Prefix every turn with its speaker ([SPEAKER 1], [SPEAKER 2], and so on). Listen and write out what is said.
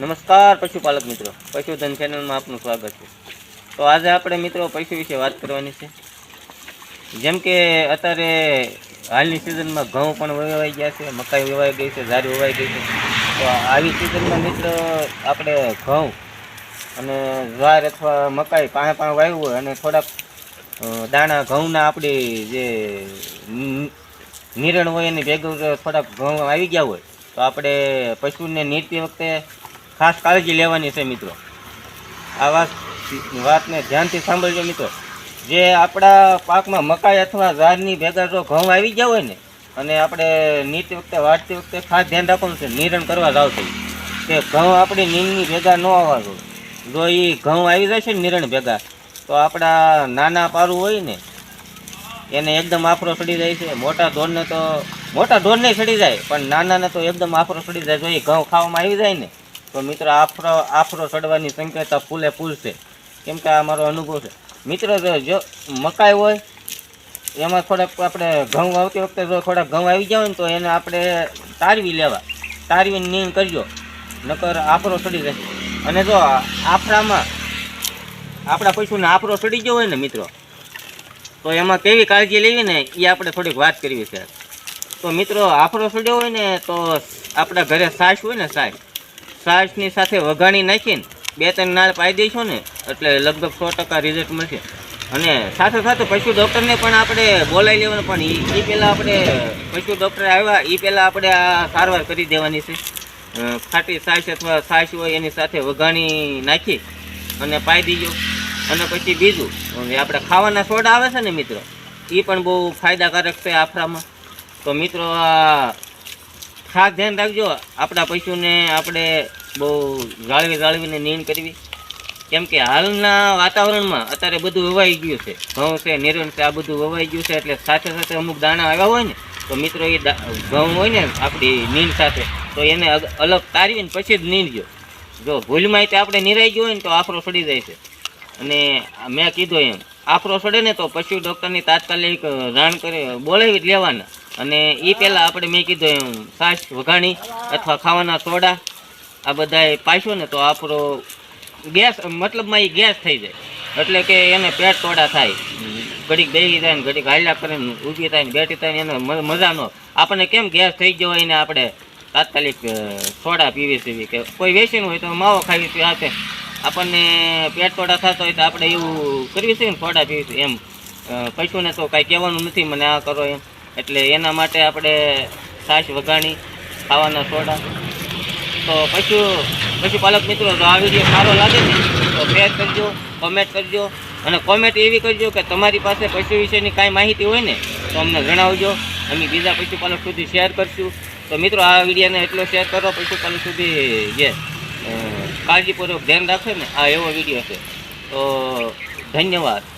[SPEAKER 1] નમસ્કાર, પશુપાલક મિત્રો. પશુધન ચેનલમાં આપનું સ્વાગત છે. તો આજે આપણે મિત્રો પશુ વિશે વાત કરવાની છે. જેમ કે અત્યારે હાલની સિઝનમાં ઘઉં પણ વવાઈ ગયા છે, મકાઈ વવાઈ ગઈ છે ઝારી વવાઈ ગઈ છે. તો આવી સિઝનમાં મિત્રો આપણે ઘઉં અને જ્વાર અથવા મકાઈ પાસે પાસે વાવ્યું હોય અને થોડાક દાણા ઘઉંના આપણી જે નિરણ હોય એની ભેગું થોડાક ઘઉં આવી ગયા હોય, તો આપણે પશુને નીરતી વખતે ખાસ કાળજી લેવાની છે મિત્રો. આ વાત વાતને ધ્યાનથી સાંભળજો મિત્રો. જે આપણા પાકમાં મકાઈ અથવા ઝાડની ભેગા જો ઘઉં આવી ગયા હોય ને, અને આપણે નીતિ વખતે વાટતી વખતે ખાસ ધ્યાન રાખવાનું છે, નિરણ કરવા જાવ કે ઘઉં આપણી નીંદની ભેગા ન આવવા જો એ ઘઉં આવી જાય છે નિરણ ભેગા, તો આપણા નાના પારું હોય ને, એને એકદમ આફરો સડી જાય છે. મોટા ઢોરને તો, મોટા ઢોરને સડી જાય, પણ નાનાને તો એકદમ આફરો સડી જાય. જો એ ઘઉં ખાવામાં આવી જાય ને તો મિત્રો, આફરો આફરો સડવાની સંકેત ફૂલે ફૂલ છે કેમ કે આ મારો અનુભવ છે. મિત્રો, જો મકાઈ હોય, એમાં થોડાક આપણે ઘઉં આવતી વખતે જો થોડાક ઘઉં આવી જાય ને તો એને આપણે તારવી લેવા. તારવીને નીણ કરજો. નકર આફરો સડી જશે. અને જો, આફરામાં આપણા પશુને આફરો સડી ગયો હોય ને મિત્રો, તો એમાં કેવી કાળજી લેવી ને એ આપણે થોડીક વાત કરવી છે. તો મિત્રો, આફરો સડ્યો હોય ને તો આપણા ઘરે સાસ હોય ને સાસ સાસની સાથે વઘાણી નાખીને બે ત્રણ નાળ પાઈ દઈશું ને, એટલે લગભગ સો ટકા રિઝલ્ટ મળશે. અને સાથે સાથે પશુ ડૉક્ટરને પણ આપણે બોલાવી લેવાનું, પણ એ પહેલાં આપણે પશુ ડૉક્ટર આવ્યા એ પહેલાં આપણે આ સારવાર કરી દેવાની છે. ખાટી સાસ અથવા સાસ હોય એની સાથે વઘાણી નાખી અને પાઈ દીજો. અને પછી બીજું આપણે ખાવાના સોડા આવે છે ને મિત્રો એ પણ બહુ ફાયદાકારક છે આફરામાં. તો મિત્રો આ ખાસ ધ્યાન રાખજો, આપણા પશુને આપણે બહુ જાળવી જાળવીને નીણ કરવી. કેમ કે હાલના વાતાવરણમાં અત્યારે બધું વવાઈ ગયું છે. ઘઉં છે, નિરણ છે, આ બધું વવાઈ ગયું છે, એટલે સાથે સાથે અમુક દાણા આવ્યા હોય ને, તો મિત્રો એ ઘઉં હોય ને, આપણી નીણ સાથે, તો એને અલગ તારવીને પછી જ નીણજો. જો ભૂલમાં તે આપણે નિરાઈ ગયો હોય ને, તો આફરો સડી જાય છે. અને મેં કીધું એમ, આફરો સડે ને તો પશુ ડૉક્ટરની તાત્કાલિક રાણ કરે, બોલાવી લેવાના. અને એ પહેલાં આપણે મેં કીધું એમ, છાશ વઘાણી અથવા ખાવાના સોડા, આ બધા પાછો ને તો આપણો ગેસ, મતલબમાં એ ગેસ થઈ જાય. એટલે કે એને પેટ તોડા થાય. ઘડીક બેસી જાય ને ઘડીક હાલ્યા કરે ને ઊભી થાય ને બેઠી થાય એને મજા ન આપણને કેમ ગેસ થઈ ગયો હોય ને આપણે તાત્કાલિક સોડા પીવી સીવી કે કોઈ વેચીનું હોય તો માવો ખાવી છે હાથે. આપણને પેટ તોડા થતો હોય તો આપણે એવું કરવી છે ને સોડા પીવી એમ. પૈસું ને તો કાંઈ કહેવાનું નથી, મને આ કરો એમ. એટલે એના માટે આપણે છાશ વઘાણી, ખાવાના સોડા. તો પશુ પશુપાલક મિત્રો, જો આ વીડિયો સારો લાગે ને તો શેર કરજો કોમેન્ટ કરજો, અને કોમેન્ટ એવી કરજો કે તમારી પાસે પશુ વિશેની કાંઈ માહિતી હોય ને, તો અમને જણાવજો. અમે બીજા પશુપાલક સુધી શેર કરશું. તો મિત્રો, આ વિડીયોને એટલો શેર કરો પશુપાલક સુધી જે કાળજીપૂર્વક ધ્યાન રાખે ને, આ એવો વીડિયો છે. તો ધન્યવાદ.